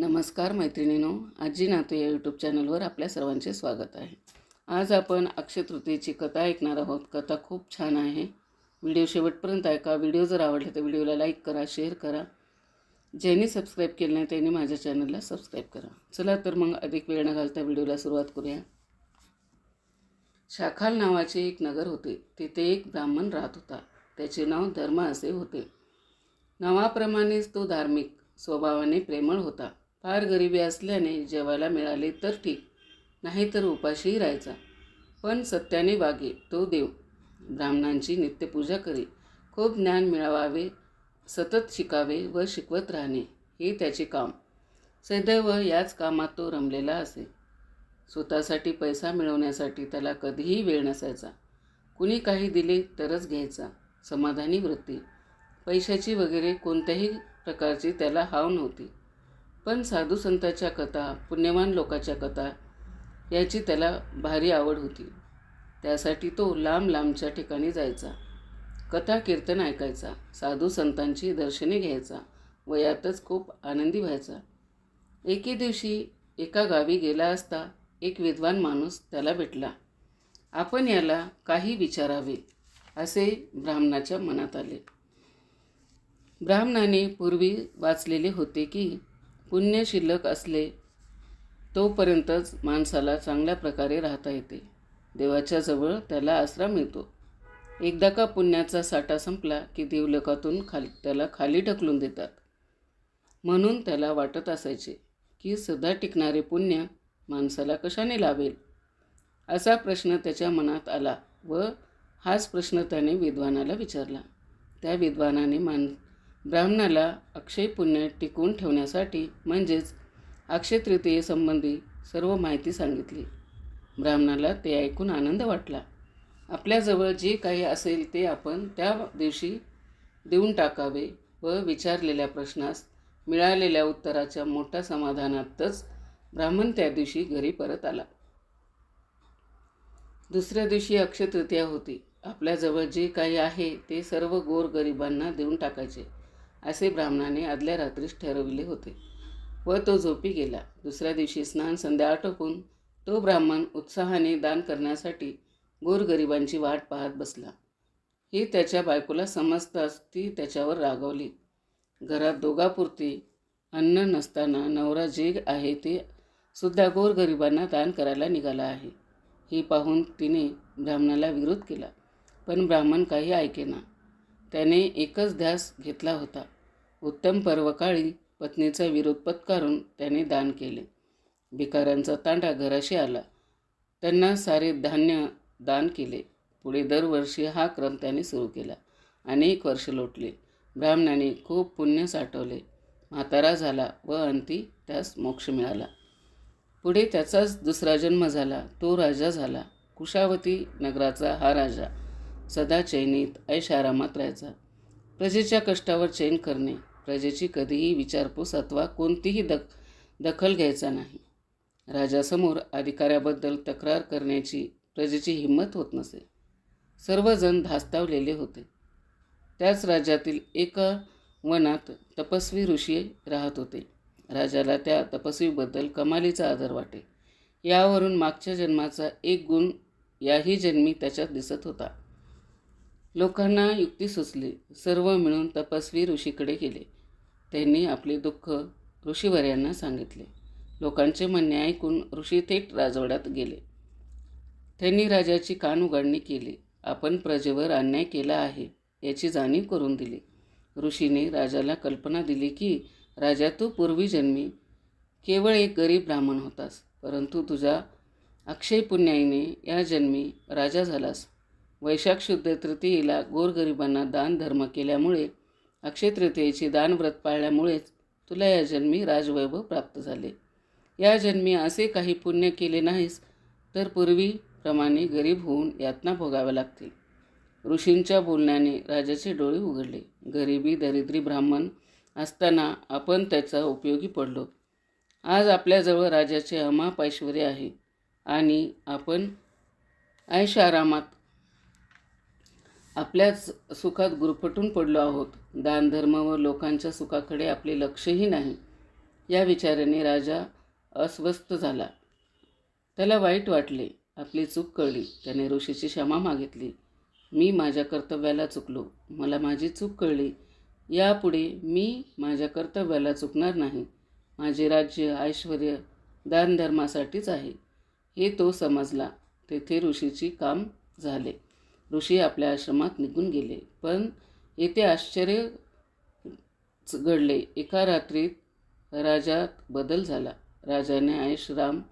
नमस्कार मैत्रिणीनो आजी नातू या यूट्यूब चॅनलवर आपल्या सर्वांचे स्वागत आहे. आज आपण अक्षय तृतीयेची कथा ऐकणार आहोत. कथा खूप छान आहे. व्हिडिओ शेवटपर्यंत ऐका. व्हिडिओ जर आवडले तर व्हिडिओला लाईक करा शेअर करा. ज्यांनी सबस्क्राईब केलं नाही त्यांनी माझ्या चॅनलला सबस्क्राईब करा. चला तर मग अधिक वेळ न घालता व्हिडिओला सुरुवात करूया. शाखाल नावाचे एक नगर होते. तिथे एक ब्राह्मण राहत होता. त्याचे नाव धर्म असे होते. नावाप्रमाणेच तो धार्मिक स्वभावाने प्रेमळ होता. फार गरिबी असल्याने जेवायला मिळाले तर ठीक नाहीतर उपाशीही राहायचा. पण सत्याने वागे तो देव. ब्राह्मणांची नित्यपूजा करी खूप ज्ञान मिळवावे सतत शिकावे व शिकवत राहणे हे त्याचे काम. सदैव याच कामात तो रमलेला असे. स्वतःसाठी पैसा मिळवण्यासाठी त्याला कधीही वेळ नसायचा. कुणी काही दिले तरच घ्यायचा. समाधानी वृत्ती. पैशाची वगैरे कोणत्याही प्रकारची त्याला हाव नव्हती. पण साधू संतांच्या कथा पुण्यवान लोकाच्या कथा याची त्याला भारी आवड होती. त्यासाठी तो लांब लांबच्या ठिकाणी जायचा. कथा कीर्तन ऐकायचा साधू संतांची दर्शने घ्यायचा व यातच खूप आनंदी व्हायचा. एके दिवशी एका गावी गेला असता एक विद्वान माणूस त्याला भेटला. आपण याला काही विचारावे असे ब्राह्मणाच्या मनात आले. ब्राह्मणाने पूर्वी वाचलेले होते की पुण्य शिल्लक असले तोपर्यंतच माणसाला चांगल्या प्रकारे राहता येते. देवाच्या जवळ त्याला आसरा मिळतो. एकदा का पुण्याचा साठा संपला की देवलोकातून खाली त्याला खाली ढकलून देतात. म्हणून त्याला वाटत असायचे की सदा टिकणारे पुण्य माणसाला कशाने लाभेल? असा प्रश्न त्याच्या मनात आला व हाच प्रश्न त्याने विद्वानाला विचारला. त्या विद्वानाने मान ब्राह्मणाला अक्षय पुण्य टिकवून ठेवण्यासाठी म्हणजेच अक्षय तृतीयेसंबंधी सर्व माहिती सांगितली. ब्राह्मणाला ते ऐकून आनंद वाटला. आपल्याजवळ जे काही असेल ते आपण त्या दिवशी देऊन टाकावे व विचारलेल्या प्रश्नास मिळालेल्या उत्तराच्या मोठ्या समाधानातच ब्राह्मण त्या दिवशी घरी परत आला. दुसऱ्या दिवशी अक्षय तृतीया होती. आपल्याजवळ जे काही आहे ते सर्व गोरगरिबांना देऊन टाकायचे. असे ब्राह्मणाने आदल्या रात्रीच ठरविले होते व तो झोपी गेला. दुसऱ्या दिवशी स्नान संध्या आटोपून तो ब्राह्मण उत्साहाने दान करण्यासाठी गोरगरिबांची वाट पाहत बसला. ही त्याच्या बायकोला समजताच ती त्याच्यावर रागवली. घरात दोघापुरती अन्न नसताना नवरा जे आहे ते सुद्धा गोरगरिबांना दान करायला निघाला आहे. ही पाहून तिने ब्राह्मणाला विरोध केला. पण ब्राह्मण काही ऐकेना. त्याने एकच ध्यास घेतला होता. उत्तम पर्वकाळी पत्नीचा विरोध पत्कारून त्याने दान केले. भिकाऱ्यांचा तांडा घराशी आला. त्यांना सारे धान्य दान केले. पुढे दरवर्षी हा क्रम त्याने सुरू केला. अनेक वर्ष लोटले. ब्राह्मणाने खूप पुण्य साठवले. म्हातारा झाला व अंती त्यास मोक्ष मिळाला. पुढे त्याचाच दुसरा जन्म झाला. तो राजा झाला. कुशावती नगराचा हा राजा. सदा चैनीत ऐशारामात राहायचा प्रजेच्या कष्टावर चैन करणे प्रजेची कधीही विचारपूस अथवा कोणतीही दख दखल घ्यायचा नाही. राजासमोर अधिकाऱ्याबद्दल तक्रार करण्याची प्रजेची हिंमत होत नसे. सर्वजण धास्तावलेले होते. त्याच राज्यातील एका वनात तपस्वी ऋषी राहत होते. राजाला त्या तपस्वीबद्दल कमालीचा आदर वाटे. यावरून मागच्या जन्माचा एक गुण याही जन्मी त्याच्यात दिसत होता. लोकांना युक्ती सुचली. सर्व मिळून तपस्वी ऋषीकडे गेले. त्यांनी आपले दुःख ऋषीवर्यांना सांगितले. लोकांचे म्हणणे ऐकून ऋषी थेट राजवाड्यात गेले. त्यांनी राजाची कान उघडणी केली. आपण प्रजेवर अन्याय केला आहे याची जाणीव करून दिली. ऋषीने राजाला कल्पना दिली की राजा तू पूर्वी जन्मी. केवळ एक गरीब ब्राह्मण होतास परंतु तुझ्या अक्षय पुण्याईने या जन्मी राजा झालास. वैशाख शुद्ध तृतीयेला गोरगरिबांना दानधर्म केल्यामुळे अक्षय तृतीयेची दानव्रत पाळल्यामुळेच तुला या जन्मी राजवैभव प्राप्त झाले. या जन्मी असे काही पुण्य केले नाहीस तर पूर्वीप्रमाणे गरीब होऊन यातना भोगाव्या लागतील. ऋषींच्या बोलण्याने राजाचे डोळे उघडले. गरिबी दरिद्री ब्राह्मण असताना आपण त्याचा उपयोगी पडलो. आज आपल्याजवळ राजाचे अमाप ऐश्वर्य आहे आणि आपण ऐशारामात आपल्याच सुखात गुरफटून पडलो आहोत. दानधर्म व लोकांच्या सुखाकडे आपले लक्षही नाही. या विचाराने राजा अस्वस्थ झाला. त्याला वाईट वाटले. आपली चूक कळली. त्याने ऋषीची क्षमा मागितली. मी माझ्या कर्तव्याला चुकलो. मला माझी चूक कळली. यापुढे मी माझ्या कर्तव्याला चुकणार नाही. माझे राज्य ऐश्वर दानधर्मासाठीच आहे. हे तो समजला. तेथे ऋषीची काम झाले. ऋषी आपल्या आश्रमात निघून गेले. पण येथे आश्चर्य घडले. एका रात्रीत राजात बदल झाला. राजाने आयुषराम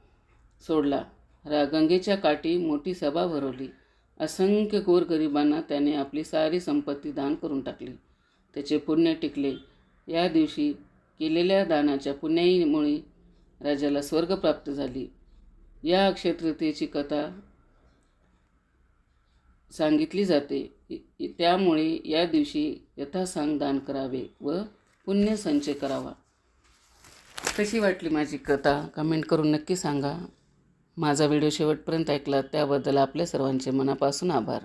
सोडला. रा गंगेच्या काठी मोठी सभा भरवली. असंख्य गोरगरिबांना त्याने आपली सारी संपत्ती दान करून टाकली. त्याचे पुण्य टिकले. या दिवशी केलेल्या दानाच्या पुण्याईमुळे राजाला स्वर्ग प्राप्त झाली. या अक्षय कथा सांगितली जाते. त्यामुळे या दिवशी यथासांग दान करावे व पुण्य संचय करावा. कशी वाटली माझी कथा? कमेंट करून नक्की सांगा. माझा व्हिडिओ शेवटपर्यंत ऐकला त्याबद्दल आपल्या सर्वांचे मनापासून आभार.